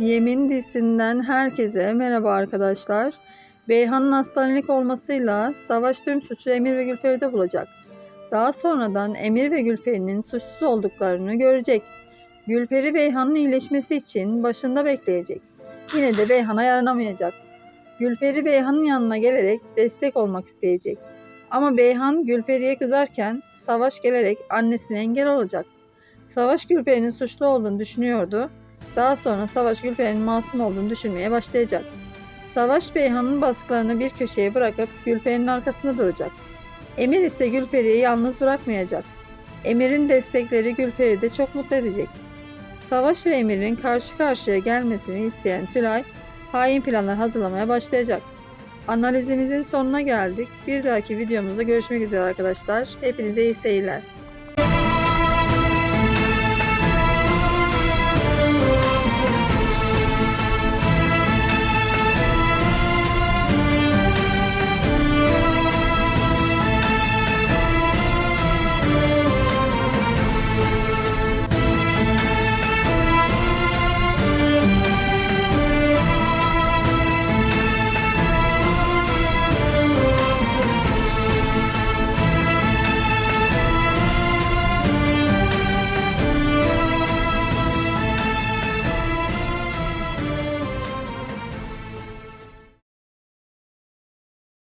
Yemin dizisinden herkese merhaba arkadaşlar. Beyhan'ın hastanelik olmasıyla Savaş tüm suçu Emir ve Gülperi'de bulacak. Daha sonradan Emir ve Gülperi'nin suçsuz olduklarını görecek. Gülperi Beyhan'ın iyileşmesi için başında bekleyecek. Yine de Beyhan'a yaranamayacak. Gülperi Beyhan'ın yanına gelerek destek olmak isteyecek. Ama Beyhan Gülperi'ye kızarken Savaş gelerek annesine engel olacak. Savaş Gülperi'nin suçlu olduğunu düşünüyordu daha sonra Savaş Gülperi'nin masum olduğunu düşünmeye başlayacak. Savaş Beyhan'ın baskılarını bir köşeye bırakıp Gülperi'nin arkasında duracak. Emir ise Gülperi'yi yalnız bırakmayacak. Emir'in destekleri Gülperi'yi de çok mutlu edecek. Savaş ve Emir'in karşı karşıya gelmesini isteyen Tülay, hain planlar hazırlamaya başlayacak. Analizimizin sonuna geldik. Bir dahaki videomuzda görüşmek üzere arkadaşlar. Hepinize iyi seyirler.